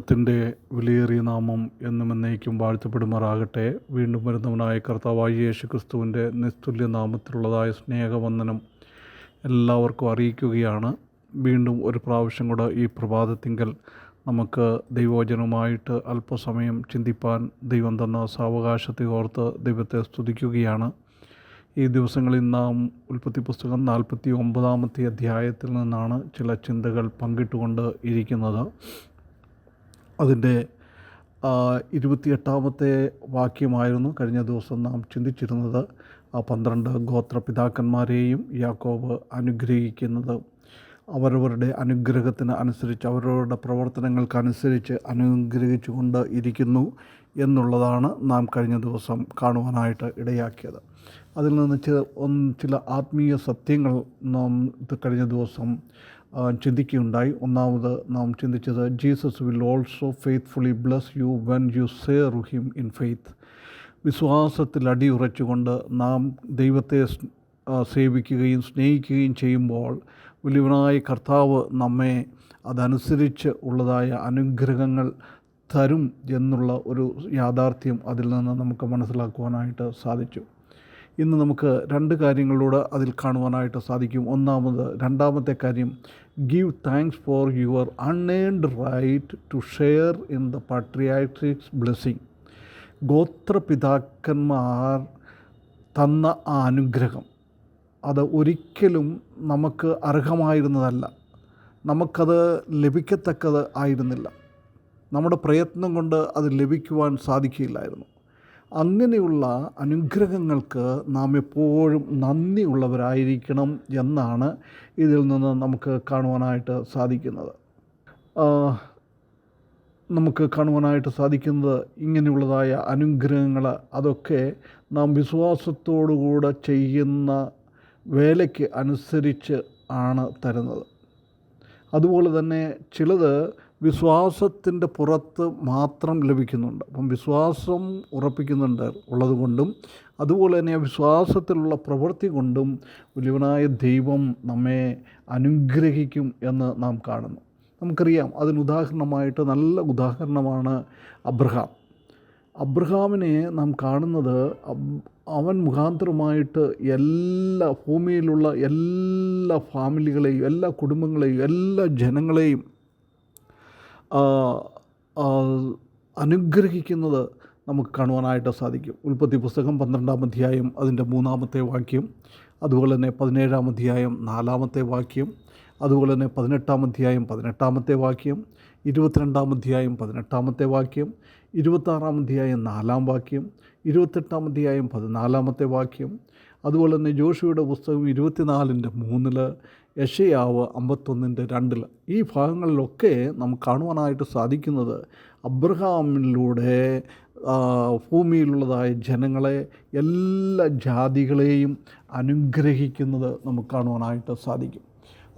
ദൈവത്തിന്റെ വിലയേറിയ നാമം എന്നും എന്നേക്കും വാഴ്ത്തപ്പെടുമാറാകട്ടെ. വീണ്ടും വരുന്നവനായ കർത്താവായ യേശു ക്രിസ്തുവിന്റെ നിസ്തുല്യ നാമത്തിലുള്ളതായ സ്നേഹവന്ദനം എല്ലാവർക്കും അറിയിക്കുകയാണ്. വീണ്ടും ഒരു പ്രാവശ്യം കൂടെ ഈ പ്രഭാതത്തിങ്കൽ നമുക്ക് ദൈവവചനവുമായിട്ട് അല്പസമയം ചിന്തിപ്പാൻ ദൈവം തന്ന സാവകാശത്തെ ഓർത്ത് ദൈവത്തെ സ്തുതിക്കുകയാണ്. ഈ ദിവസങ്ങളിൽ നാം ഉൽപ്പത്തി പുസ്തകം നാൽപ്പത്തി ഒമ്പതാമത്തെ അധ്യായത്തിൽ നിന്നാണ് ചില ചിന്തകൾ പങ്കിട്ടുകൊണ്ട് ഇരിക്കുന്നത്. അതിന്റെ ഇരുപത്തിയെട്ടാമത്തെ വാക്യമായിരുന്നു കഴിഞ്ഞ ദിവസം നാം ചിന്തിച്ചിരുന്നത്. ആ പന്ത്രണ്ട് ഗോത്രപിതാക്കന്മാരെയും യാക്കോബ് അനുഗ്രഹിക്കുന്നത്. അവരവരുടെ അനുഗ്രഹത്തിന് അനുസരിച്ച് അവരവരുടെ പ്രവർത്തനങ്ങൾക്കനുസരിച്ച് അനുഗ്രഹിച്ചു കൊണ്ട് ഇരിക്കുന്നു എന്നുള്ളതാണ് നാം കഴിഞ്ഞ ദിവസം കാണുവാനായിട്ട് ഇടയാക്കിയത്. അതിൽ നിന്ന് ചില ചില ആത്മീയ സത്യങ്ങൾ നാം കഴിഞ്ഞ ദിവസം ചിന്തിക്കുകയുണ്ടായി. ഒന്നാമത് നാം ചിന്തിച്ചത് Jesus will also faithfully bless you when you serve him in faith വിശ്വാസത്തിൽ അടിയുറച്ചുകൊണ്ട് നാം ദൈവത്തെ സേവിക്കുകയും സ്നേഹിക്കുകയും ചെയ്യുമ്പോൾ വലിയവനായ കർത്താവ് നമ്മെ അതനുസരിച്ച് ഉള്ളതായ അനുഗ്രഹങ്ങൾ തരും എന്നുള്ള ഒരു യാഥാർത്ഥ്യം അതിൽ നിന്ന് നമുക്ക് മനസ്സിലാക്കുവാനായിട്ട് സാധിച്ചു. ഇന്ന് നമുക്ക് രണ്ട് കാര്യങ്ങളിലൂടെ അതിൽ കാണുവാനായിട്ട് സാധിക്കും. ഒന്നാമത് രണ്ടാമത്തെ കാര്യം give thanks for your unearned right to share in the patriarchs blessing ഗോത്രപിതാക്കന്മാർ തന്ന ആ അനുഗ്രഹം അത് ഒരിക്കലും നമുക്ക് അർഹമായിരുന്നതല്ല. നമുക്കത് ലഭിക്കത്തക്കത് ആയിരുന്നില്ല. നമ്മുടെ പ്രയത്നം കൊണ്ട് അത് ലഭിക്കുവാൻ സാധിക്കില്ലായിരുന്നു അങ്ങനെയുള്ള അനുഗ്രഹങ്ങൾക്ക് നാം എപ്പോഴും നന്ദിയുള്ളവരായിരിക്കണം എന്നാണ് ഇതിൽ നിന്ന് നമുക്ക് കാണുവാനായിട്ട് സാധിക്കുന്നത്. നമുക്ക് കാണുവാനായിട്ട് സാധിക്കുന്നത് ഇങ്ങനെയുള്ളതായ അനുഗ്രഹങ്ങൾ അതൊക്കെ നാം വിശ്വാസത്തോടുകൂടെ ചെയ്യുന്ന വേലയ്ക്ക് അനുസരിച്ച് ആണ് തരുന്നത്. അതുപോലെ തന്നെ ചിലത് വിശ്വാസത്തിന്റെ പുറത്ത് മാത്രം ലഭിക്കുന്നുണ്ട്. അപ്പം വിശ്വാസം ഉറപ്പിക്കുന്നുണ്ട് ഉള്ളതുകൊണ്ടും അതുപോലെ തന്നെ വിശ്വാസത്തിലുള്ള പ്രവൃത്തി കൊണ്ടും വലിയവനായ ദൈവം നമ്മെ അനുഗ്രഹിക്കും എന്ന് നാം കാണുന്നു. നമുക്കറിയാം അതിന് ഉദാഹരണമായിട്ട് നല്ല ഉദാഹരണമാണ് അബ്രഹാം. അബ്രഹാമിനെ നാം കാണുന്നത് അവൻ മുഖാന്തരമായിട്ട് എല്ലാ ഭൂമിയിലുള്ള എല്ലാ ഫാമിലികളെയും എല്ലാ കുടുംബങ്ങളെയും എല്ലാ ജനങ്ങളെയും അനുഗ്രഹിക്കുന്നത് നമുക്ക് കാണുവാനായിട്ട് സാധിക്കും. ഉൽപ്പത്തി പുസ്തകം പന്ത്രണ്ടാം അധ്യായം അതിന്റെ മൂന്നാമത്തെ വാക്യം അതുപോലെ തന്നെ പതിനേഴാം അധ്യായം നാലാമത്തെ വാക്യം അതുപോലെ തന്നെ പതിനെട്ടാം അധ്യായം പതിനെട്ടാമത്തെ വാക്യം ഇരുപത്തിരണ്ടാം അധ്യായം പതിനെട്ടാമത്തെ വാക്യം ഇരുപത്താറാം അധ്യായം നാലാം വാക്യം ഇരുപത്തെട്ടാം അധ്യായം പതിനാലാമത്തെ വാക്യം അതുപോലെ തന്നെ ജോഷിയുടെ പുസ്തകം ഇരുപത്തിനാലിന്റെ മൂന്നിൽ യഷയാവ് അമ്പത്തൊന്നിന്റെ രണ്ടിൽ ഈ ഭാഗങ്ങളിലൊക്കെ നമുക്ക് കാണുവാനായിട്ട് സാധിക്കുന്നത് അബ്രഹാമിലൂടെ ഭൂമിയിലുള്ളതായ ജനങ്ങളെ എല്ലാ ജാതികളെയും അനുഗ്രഹിക്കുന്നത് നമുക്ക് കാണുവാനായിട്ട് സാധിക്കും.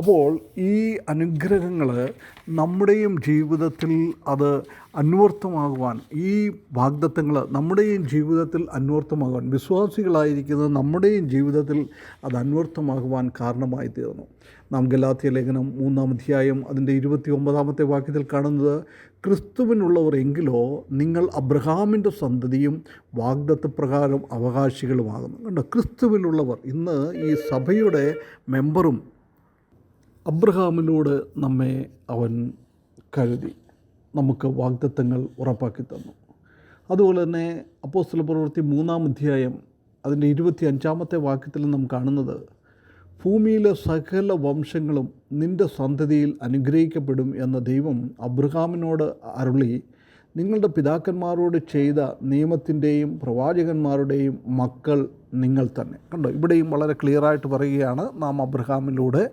അപ്പോൾ ഈ അനുഗ്രഹങ്ങൾ നമ്മുടെയും ജീവിതത്തിൽ അത് അന്വർത്ഥമാകുവാൻ ഈ വാഗ്ദത്തങ്ങൾ നമ്മുടെയും ജീവിതത്തിൽ അന്വർത്ഥമാകുവാൻ വിശ്വാസികളായിരിക്കുന്ന നമ്മുടെയും ജീവിതത്തിൽ അത് അന്വർത്ഥമാകുവാൻ കാരണമായി തീർന്നു നാം ഗലാത്തിയ ലേഖനം മൂന്നാം അധ്യായം അതിന്റെ ഇരുപത്തി ഒമ്പതാമത്തെ വാക്യത്തിൽ കാണുന്നത് ക്രിസ്തുവിനുള്ളവർ എങ്കിലോ നിങ്ങൾ അബ്രഹാമിന്റെ സന്തതിയും വാഗ്ദത്തപ്രകാരം അവകാശികളുമാകുന്നു. കണ്ടോ? ക്രിസ്തുവിനുള്ളവർ ഇന്ന് ഈ സഭയുടെ മെമ്പറും അബ്രഹാമിലൂടെ നമ്മെ അവൻ കരുതി നമുക്ക് വാഗ്ദത്തങ്ങൾ ഉറപ്പാക്കി തന്നു. അതുപോലെ തന്നെ അപ്പോസ്തല പ്രവൃത്തി മൂന്നാം അധ്യായം അതിന്റെ ഇരുപത്തി അഞ്ചാമത്തെ വാക്യത്തിൽ നാം കാണുന്നത് ഭൂമിയിലെ സകല വംശങ്ങളും നിന്റെ സന്തതിയിൽ അനുഗ്രഹിക്കപ്പെടും എന്ന ദൈവം അബ്രഹാമിനോട് അരുളി നിങ്ങളുടെ പിതാക്കന്മാരോട് ചെയ്ത നിയമത്തിന്റെയും പ്രവാചകന്മാരുടെയും മക്കൾ നിങ്ങൾ തന്നെ. കണ്ടോ ഇവിടെയും വളരെ ക്ലിയറായിട്ട് പറയുകയാണ് നാം അബ്രഹാമിലൂടെ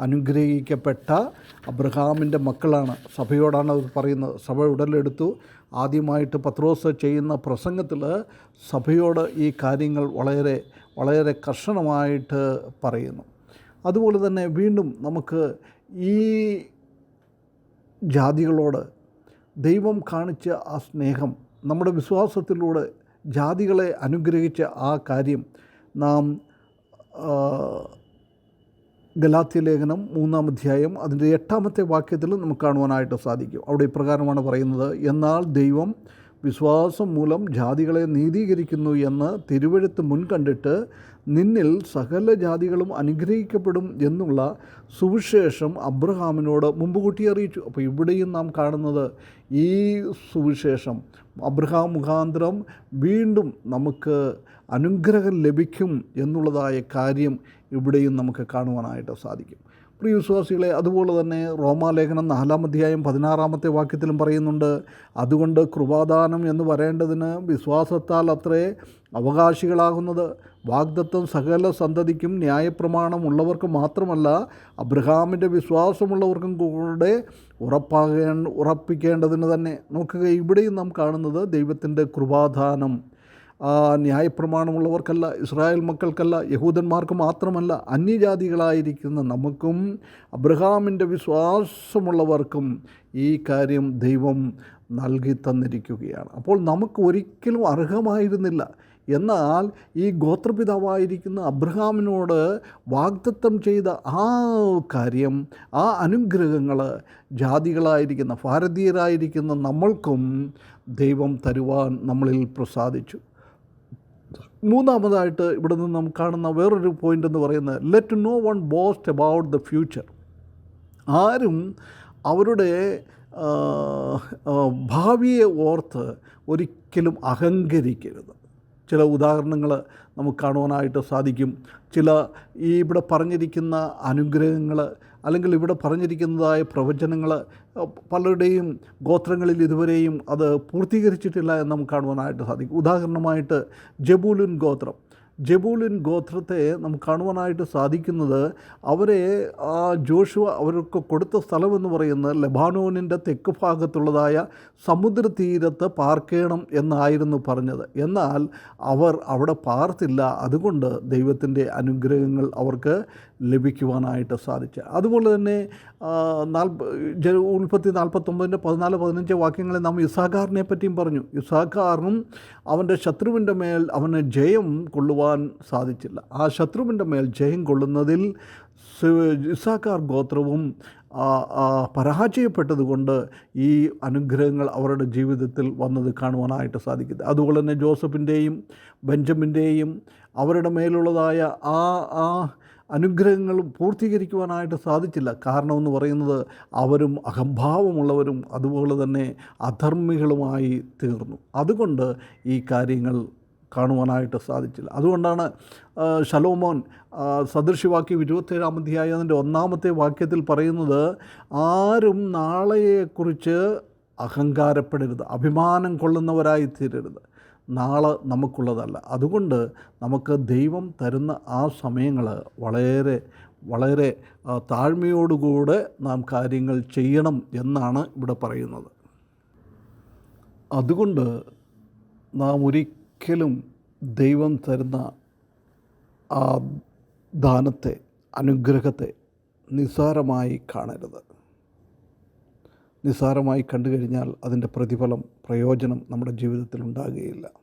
അനുഗ്രഹിക്കപ്പെട്ട അബ്രഹാമിന്റെ മക്കളാണ്. സഭയോടാണ് അത് പറയുന്നത്. സഭ ഉടലെടുത്തു. ആദ്യമായിട്ട് പത്രോസ് ചെയ്യുന്ന പ്രസംഗത്തിൽ സഭയോട് ഈ കാര്യങ്ങൾ വളരെ വളരെ കർശനമായിട്ട് പറയുന്നു. അതുപോലെ തന്നെ വീണ്ടും നമുക്ക് ഈ ജാതികളോട് ദൈവം കാണിച്ച ആ സ്നേഹം നമ്മുടെ വിശ്വാസത്തിലൂടെ ജാതികളെ അനുഗ്രഹിച്ച ആ കാര്യം നാം ഗലാത്യ ലേഖനം മൂന്നാം അധ്യായം അതിന്റെ എട്ടാമത്തെ വാക്യത്തിൽ നമുക്ക് കാണുവാനായിട്ട് സാധിക്കും. അവിടെ ഇപ്രകാരമാണ് പറയുന്നത് എന്നാൽ ദൈവം വിശ്വാസം മൂലം ജാതികളെ നീതീകരിക്കുന്നു എന്ന് തിരുവഴുത്ത് മുൻകണ്ടിട്ട് നിന്നിൽ സകല ജാതികളും അനുഗ്രഹിക്കപ്പെടും എന്നുള്ള സുവിശേഷം അബ്രഹാമിനോട് മുമ്പ് കൂട്ടി അറിയിച്ചു. അപ്പോൾ ഇവിടെയും നാം കാണുന്നത് ഈ സുവിശേഷം അബ്രഹാം മുഖാന്തരം വീണ്ടും നമുക്ക് അനുഗ്രഹം ലഭിക്കും എന്നുള്ളതായ കാര്യം ഇവിടെയും നമുക്ക് കാണുവാനായിട്ട് സാധിക്കും. പ്രിയ വിശ്വാസികളെ അതുപോലെ തന്നെ റോമാലേഖനം നാലാം അധ്യായം പതിനാറാമത്തെ വാക്യത്തിലും പറയുന്നുണ്ട് അതുകൊണ്ട് കൃപാദാനം എന്ന് പറയേണ്ടതിന് വിശ്വാസത്താൽ അത്രേ അവകാശികളാകുന്നത്. വാഗ്ദത്വം സകല സന്തതിക്കും ന്യായപ്രമാണം ഉള്ളവർക്ക് മാത്രമല്ല അബ്രഹാമിന്റെ വിശ്വാസമുള്ളവർക്കും കൂടെ ഉറപ്പാകേ ഉറപ്പിക്കേണ്ടതിന് തന്നെ. നോക്കുക ഇവിടെയും നാം കാണുന്നത് ദൈവത്തിന്റെ കൃപാദാനം. ന്യായപ്രമാണമുള്ളവർക്കല്ല ഇസ്രായേൽ മക്കൾക്കല്ല യഹൂദന്മാർക്ക് മാത്രമല്ല അന്യജാതികളായിരിക്കുന്ന നമുക്കും അബ്രഹാമിന്റെ വിശ്വാസമുള്ളവർക്കും ഈ കാര്യം ദൈവം നൽകി തന്നിരിക്കുകയാണ്. അപ്പോൾ നമുക്ക് ഒരിക്കലും അർഹമായിരുന്നില്ല. എന്നാൽ ഈ ഗോത്രപിതാവായിരിക്കുന്ന അബ്രഹാമിനോട് വാഗ്ദത്തം ചെയ്ത ആ കാര്യം ആ അനുഗ്രഹങ്ങൾ ജാതികളായിരിക്കുന്ന ഭാരതീയരായിരിക്കുന്ന നമ്മൾക്കും ദൈവം തരുവാൻ നമ്മളിൽ പ്രസാദിച്ചു. മൂന്നാമതായിട്ട് ഇവിടെ നിന്ന് നമുക്ക് കാണുന്ന വേറൊരു പോയിന്റ് എന്ന് പറയുന്നത് let no one boast about the future ആരും അവരുടെ ഭാവിയെ ഓർത്ത് ഒരിക്കലും അഹങ്കരിക്കരുത്. ചില ഉദാഹരണങ്ങൾ നമുക്ക് കാണുവാനായിട്ട് സാധിക്കും. ചില ഈ ഇവിടെ പറഞ്ഞിരിക്കുന്ന അനുഗ്രഹങ്ങൾ അല്ലെങ്കിൽ ഇവിടെ പറഞ്ഞിരിക്കുന്നതായ പ്രവചനങ്ങൾ പലരുടെയും ഗോത്രങ്ങളിൽ ഇതുവരെയും അത് പൂർത്തീകരിച്ചിട്ടില്ല എന്ന് നമുക്ക് കാണുവാനായിട്ട് സാധിക്കും. ഉദാഹരണമായിട്ട് ജബൂലുൻ ഗോത്രം. ജബൂലിൻ ഗോത്രത്തെ നമുക്ക് കാണുവാനായിട്ട് സാധിക്കുന്നത് അവരെ ആ ജോഷുവ അവർക്ക് കൊടുത്ത സ്ഥലമെന്ന് പറയുന്ന ലബാനോനിന്റെ തെക്ക് ഭാഗത്തുള്ളതായ സമുദ്രതീരത്ത് പാർക്കണം എന്നായിരുന്നു പറഞ്ഞത്. എന്നാൽ അവർ അവിടെ പാർത്തില്ല. അതുകൊണ്ട് ദൈവത്തിന്റെ അനുഗ്രഹങ്ങൾ അവർക്ക് ലഭിക്കുവാനായിട്ട് സാധിച്ചു. അതുപോലെ തന്നെ നാൽപ്പ ഉൽപ്പത്തി നാൽപ്പത്തൊമ്പതിന്റെ പതിനാല് പതിനഞ്ച് വാക്യങ്ങളിൽ നാം ഇസാഖാറിനെ പറ്റിയും പറഞ്ഞു. ഇസാഖാറിനും അവന്റെ ശത്രുവിന്റെ മേൽ അവന് ജയം കൊള്ളുവാൻ സാധിച്ചില്ല. ആ ശത്രുവിന്റെ മേൽ ജയം കൊള്ളുന്നതിൽ ഇസാഖാർ ഗോത്രവും പരാജയപ്പെട്ടതുകൊണ്ട് ഈ അനുഗ്രഹങ്ങൾ അവരുടെ ജീവിതത്തിൽ വന്നത് കാണുവാനായിട്ട് സാധിക്കുന്നത് അതുപോലെ തന്നെ ജോസഫിന്റെയും ബെഞ്ചമിന്റെയും അവരുടെ മേലുള്ളതായ ആ ആ അനുഗ്രഹങ്ങൾ പൂർത്തീകരിക്കുവാനായിട്ട് സാധിച്ചില്ല. കാരണമെന്ന് പറയുന്നത് അവരും അഹംഭാവമുള്ളവരും അതുപോലെ തന്നെ അധർമ്മികളുമായി തീർന്നു. അതുകൊണ്ട് ഈ കാര്യങ്ങൾ കാണുവാനായിട്ട് സാധിച്ചില്ല. അതുകൊണ്ടാണ് ശലോമോൻ ആ, സദൃശവാക്യം ഇരുപത്തേഴാം അധ്യായത്തിന്റെ ഒന്നാമത്തെ വാക്യത്തിൽ പറയുന്നത് ആരും നാളെയെക്കുറിച്ച് അഹങ്കാരപ്പെടരുത് അഭിമാനം കൊള്ളുന്നവരായി തീരരുത് നാളെ നമുക്കുള്ളതല്ല. അതുകൊണ്ട് നമുക്ക് ദൈവം തരുന്ന ആ സമയങ്ങൾ വളരെ വളരെ താഴ്മയോടുകൂടെ നാം കാര്യങ്ങൾ ചെയ്യണം എന്നാണ് ഇവിടെ പറയുന്നത്. അതുകൊണ്ട് നാം ഒരിക്കലും ദൈവം തരുന്ന ആ ദാനത്തെ അനുഗ്രഹത്തെ നിസ്സാരമായി കാണരുത്. നിസ്സാരമായി കണ്ടു കഴിഞ്ഞാൽ അതിന്റെ പ്രതിഫലം പ്രയോജനം നമ്മുടെ ജീവിതത്തിൽ ഉണ്ടാകുകയില്ല.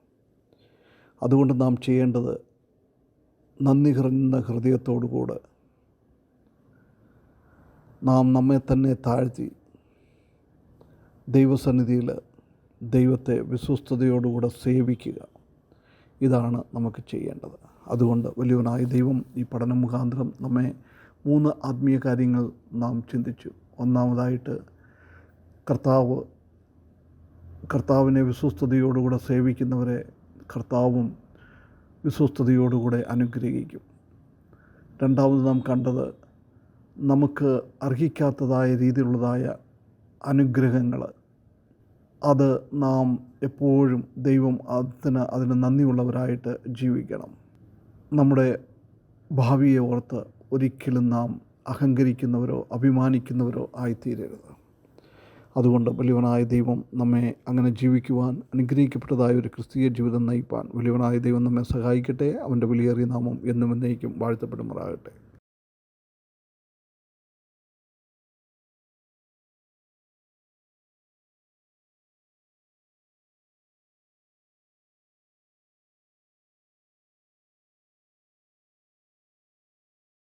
അതുകൊണ്ട് നാം ചെയ്യേണ്ടത് നന്ദി നിറഞ്ഞ ഹൃദയത്തോടുകൂടെ നാം നമ്മെ തന്നെ താഴ്ത്തി ദൈവസന്നിധിയിൽ ദൈവത്തെ വിശ്വസ്തയോടുകൂടെ സേവിക്കുക. ഇതാണ് നമുക്ക് ചെയ്യേണ്ടത്. അതുകൊണ്ട് വലിയവനായ ദൈവം ഈ പഠനം മുഖാന്തരം നമ്മെ മൂന്ന് ആത്മീയ കാര്യങ്ങൾ നാം ചിന്തിച്ചു. ഒന്നാമതായിട്ട് കർത്താവ് കർത്താവിനെ വിശ്വസ്തയോടുകൂടെ സേവിക്കുന്നവരെ കർത്താവും വിശ്വസ്തയോടുകൂടെ അനുഗ്രഹിക്കും. രണ്ടാമത് നാം കണ്ടത് നമുക്ക് അർഹിക്കാത്തതായ രീതിയിലുള്ളതായ അനുഗ്രഹങ്ങൾ. അത് നാം എപ്പോഴും ദൈവം അതിന് അതിന് നന്ദിയുള്ളവരായിട്ട് ജീവിക്കണം. നമ്മുടെ ഭാവിയെ ഓർത്ത് ഒരിക്കലും നാം അഹങ്കരിക്കുന്നവരോ അഭിമാനിക്കുന്നവരോ ആയിത്തീരരുത്. അതുകൊണ്ട് വലിയവനായ ദൈവം നമ്മെ അങ്ങനെ ജീവിക്കുവാൻ അനുഗ്രഹിക്കപ്പെട്ടതായ ഒരു ക്രിസ്തീയ ജീവിതം നയിപ്പാൻ വലിയവനായ ദൈവം നമ്മെ സഹായിക്കട്ടെ. അവന്റെ വിലയേറിയ നാമം എന്നും എന്നേക്കും വാഴ്ത്തപ്പെടുമാറാകട്ടെ.